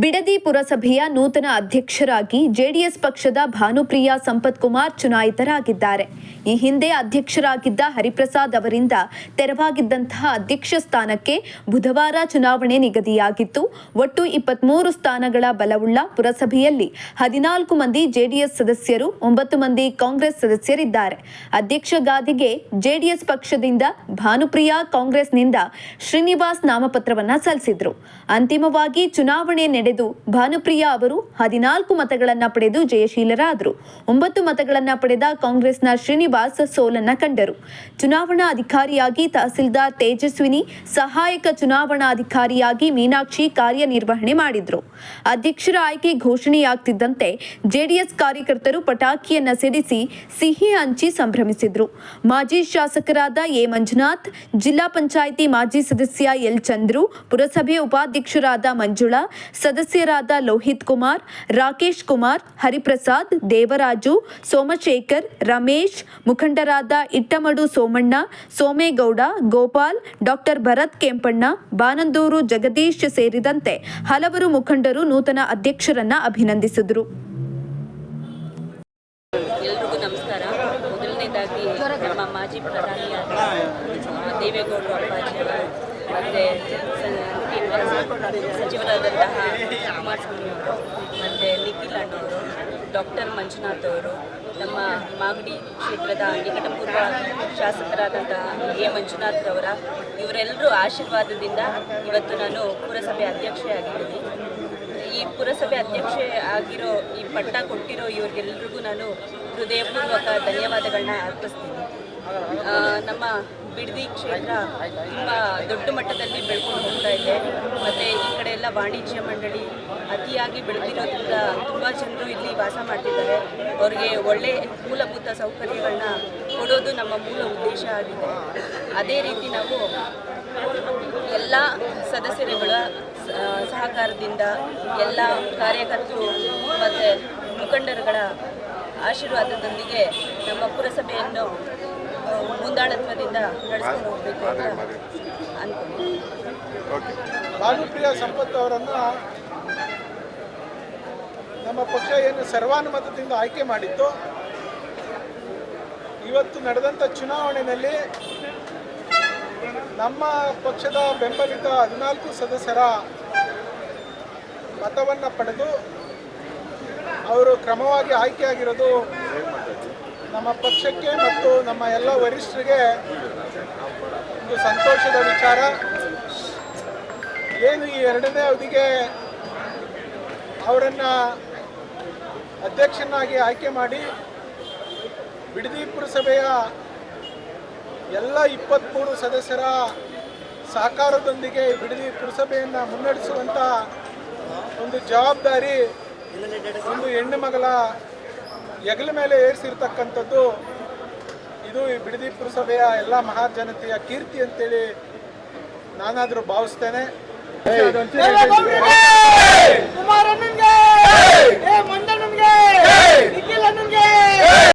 ಬಿಡದಿ ಪುರಸಭೆಯ ನೂತನ ಅಧ್ಯಕ್ಷರಾಗಿ ಜೆಡಿಎಸ್ ಪಕ್ಷದ ಭಾನುಪ್ರಿಯಾ ಸಂಪತ್ ಕುಮಾರ್ ಚುನಾಯಿತರಾಗಿದ್ದಾರೆ. ಈ ಹಿಂದೆ ಅಧ್ಯಕ್ಷರಾಗಿದ್ದ ಹರಿಪ್ರಸಾದ್ ಅವರಿಂದ ತೆರವಾಗಿದ್ದಂತಹ ಅಧ್ಯಕ್ಷ ಸ್ಥಾನಕ್ಕೆ ಬುಧವಾರ ಚುನಾವಣೆ ನಿಗದಿಯಾಗಿತ್ತು. ಒಟ್ಟು ಇಪ್ಪತ್ಮೂರು ಸ್ಥಾನಗಳ ಬಲವುಳ್ಳ ಪುರಸಭೆಯಲ್ಲಿ ಹದಿನಾಲ್ಕು ಮಂದಿ ಜೆಡಿಎಸ್ ಸದಸ್ಯರು, ಒಂಬತ್ತು ಮಂದಿ ಕಾಂಗ್ರೆಸ್ ಸದಸ್ಯರಿದ್ದಾರೆ. ಅಧ್ಯಕ್ಷ ಗಾದಿಗೆ ಜೆಡಿಎಸ್ ಪಕ್ಷದಿಂದ ಭಾನುಪ್ರಿಯಾ ಕಾಂಗ್ರೆಸ್ನಿಂದ ಶ್ರೀನಿವಾಸ್ ನಾಮಪತ್ರವನ್ನ ಸಲ್ಲಿಸಿದ್ರು. ಅಂತಿಮವಾಗಿ ಚುನಾವಣೆ ನಡೆದು ಭಾನುಪ್ರಿಯಾ ಅವರು ಹದಿನಾಲ್ಕು ಮತಗಳನ್ನು ಪಡೆದು ಜಯಶೀಲರಾದರು. ಒಂಬತ್ತು ಮತಗಳನ್ನು ಪಡೆದ ಕಾಂಗ್ರೆಸ್ನ ಶ್ರೀನಿವಾಸ್ ಸೋಲನ್ನ ಕಂಡರು. ಚುನಾವಣಾ ಅಧಿಕಾರಿಯಾಗಿ ತಹಸೀಲ್ದಾರ್ ತೇಜಸ್ವಿನಿ, ಸಹಾಯಕ ಚುನಾವಣಾಧಿಕಾರಿಯಾಗಿ ಮೀನಾಕ್ಷಿ ಕಾರ್ಯನಿರ್ವಹಣೆ ಮಾಡಿದ್ರು. ಅಧ್ಯಕ್ಷರ ಆಯ್ಕೆ ಘೋಷಣೆಯಾಗ್ತಿದ್ದಂತೆ ಜೆಡಿಎಸ್ ಕಾರ್ಯಕರ್ತರು ಪಟಾಕಿಯನ್ನ ಸಿಡಿಸಿ ಸಿಹಿ ಹಂಚಿ ಸಂಭ್ರಮಿಸಿದ್ರು. ಮಾಜಿ ಶಾಸಕರಾದ ಎ ಮಂಜುನಾಥ್, ಜಿಲ್ಲಾ ಪಂಚಾಯಿತಿ ಮಾಜಿ ಸದಸ್ಯ ಎಲ್ ಚಂದ್ರು, ಪುರಸಭೆ ಉಪಾಧ್ಯಕ್ಷರಾದ ಮಂಜುಳಾ ಸದಸ್ಯರಾದ ಲೋಹಿತ್ ಕುಮಾರ್, ರಾಕೇಶ್ ಕುಮಾರ್, ಹರಿಪ್ರಸಾದ್, ದೇವರಾಜು, ಸೋಮಶೇಖರ್, ರಮೇಶ್, ಮುಖಂಡರಾದ ಇಟ್ಟಮಡು ಸೋಮಣ್ಣ, ಸೋಮೇಗೌಡ, ಗೋಪಾಲ್, ಡಾಕ್ಟರ್ ಭರತ್ ಕೆಂಪಣ್ಣ, ಬಾನಂದೂರು ಜಗದೀಶ್ ಸೇರಿದಂತೆ ಹಲವರು ಮುಖಂಡರು ನೂತನ ಅಧ್ಯಕ್ಷರನ್ನ ಅಭಿನಂದಿಸಿದರು. ಮಾಜಿ ಪ್ರಧಾನಿಯಾದ ದೇವೇಗೌಡರು ಅಪ್ಪಾಜಿಯವರು ಮತ್ತು ಸಚಿವರಾದಂತಹ ಅವರು ಮತ್ತು ನಿಖಿಲ್ ಅಣ್ಣವರು ಡಾಕ್ಟರ್ ಮಂಜುನಾಥ್ ಅವರು, ನಮ್ಮ ಮಾಗಡಿ ಕ್ಷೇತ್ರದ ನಿಕಟಪೂರ್ವ ಶಾಸಕರಾದಂತಹ ಎ ಮಂಜುನಾಥ್ ಅವರ ಇವರೆಲ್ಲರೂ ಆಶೀರ್ವಾದದಿಂದ ಇವತ್ತು ನಾನು ಪುರಸಭೆ ಅಧ್ಯಕ್ಷೆಯಾಗಿದ್ದೀನಿ. ಈ ಪುರಸಭೆ ಅಧ್ಯಕ್ಷೆ ಆಗಿರೋ ಈ ಪಟ್ಟ ಕೊಟ್ಟಿರೋ ಇವ್ರಿಗೆಲ್ರಿಗೂ ನಾನು ಹೃದಯಪೂರ್ವಕ ಧನ್ಯವಾದಗಳನ್ನ ಅರ್ಪಿಸ್ತೀನಿ. ನಮ್ಮ ಬಿಡದಿ ಕ್ಷೇತ್ರ ತುಂಬ ದೊಡ್ಡ ಮಟ್ಟದಲ್ಲಿ ಬೆಳ್ಕೊಂಡು ಹೋಗ್ತಾ ಇದೆ. ಮತ್ತು ಈ ಕಡೆ ಎಲ್ಲ ವಾಣಿಜ್ಯ ಮಂಡಳಿ ಅತಿಯಾಗಿ ಬೆಳೆದಿರೋದ್ರಿಂದ ತುಂಬ ಜನರು ಇಲ್ಲಿ ವಾಸ ಮಾಡ್ತಿದ್ದಾರೆ. ಅವ್ರಿಗೆ ಒಳ್ಳೆ ಮೂಲಭೂತ ಸೌಕರ್ಯಗಳನ್ನ ಕೊಡೋದು ನಮ್ಮ ಮೂಲ ಉದ್ದೇಶ ಆಗಿದೆ. ಅದೇ ರೀತಿ ನಾವು ಎಲ್ಲ ಸದಸ್ಯರುಗಳ ಸಹಕಾರದಿಂದ ಎಲ್ಲ ಕಾರ್ಯಕರ್ತರು ಮತ್ತು ಮುಖಂಡರುಗಳ ಆಶೀರ್ವಾದದೊಂದಿಗೆ ನಮ್ಮ ಪುರಸಭೆಯನ್ನು ಮುಂದಾಳತ್ವದಿಂದ ನಡೆಸಿಕೊಂಡು ಹೋಗಬೇಕು ಅಂತ ಭಾನುಪ್ರಿಯ ಸಂಪತ್ ಅವರನ್ನು ನಮ್ಮ ಪಕ್ಷ ಏನು ಸರ್ವಾನುಮತದಿಂದ ಆಯ್ಕೆ ಮಾಡಿತ್ತು. ಇವತ್ತು ನಡೆದಂಥ ಚುನಾವಣೆಯಲ್ಲಿ ನಮ್ಮ ಪಕ್ಷದ ಬೆಂಬಲಿತ ಹದಿನಾಲ್ಕು ಸದಸ್ಯರ ಮತವನ್ನು ಪಡೆದು ಅವರು ಕ್ರಮವಾಗಿ ಆಯ್ಕೆಯಾಗಿರೋದು ನಮ್ಮ ಪಕ್ಷಕ್ಕೆ ಮತ್ತು ನಮ್ಮ ಎಲ್ಲ ವರಿಷ್ಠರಿಗೆ ಒಂದು ಸಂತೋಷದ ವಿಚಾರ. ಏನು ಈ ಎರಡನೇ ಅವಧಿಗೆ ಅವರನ್ನು ಅಧ್ಯಕ್ಷನಾಗಿ ಆಯ್ಕೆ ಮಾಡಿ ಬಿಡದಿ ಪುರಸಭೆಯ ಎಲ್ಲ ಇಪ್ಪತ್ತ್ಮೂರು ಸದಸ್ಯರ ಸಹಕಾರದೊಂದಿಗೆ ಬಿಡದಿ ಪುರಸಭೆಯನ್ನು ಮುನ್ನಡೆಸುವಂಥ ಒಂದು ಜವಾಬ್ದಾರಿ ಒಂದು ಹೆಣ್ಣು ಮಗಳ ಹೆಗಲ ಮೇಲೆ ಏರಿಸಿರ್ತಕ್ಕಂಥದ್ದು. ಇದು ಈ ಬಿಡದಿ ಪುರಸಭೆಯ ಎಲ್ಲ ಮಹಾಜನತೆಯ ಕೀರ್ತಿ ಅಂತೇಳಿ ನಾನಾದರೂ ಭಾವಿಸ್ತೇನೆ.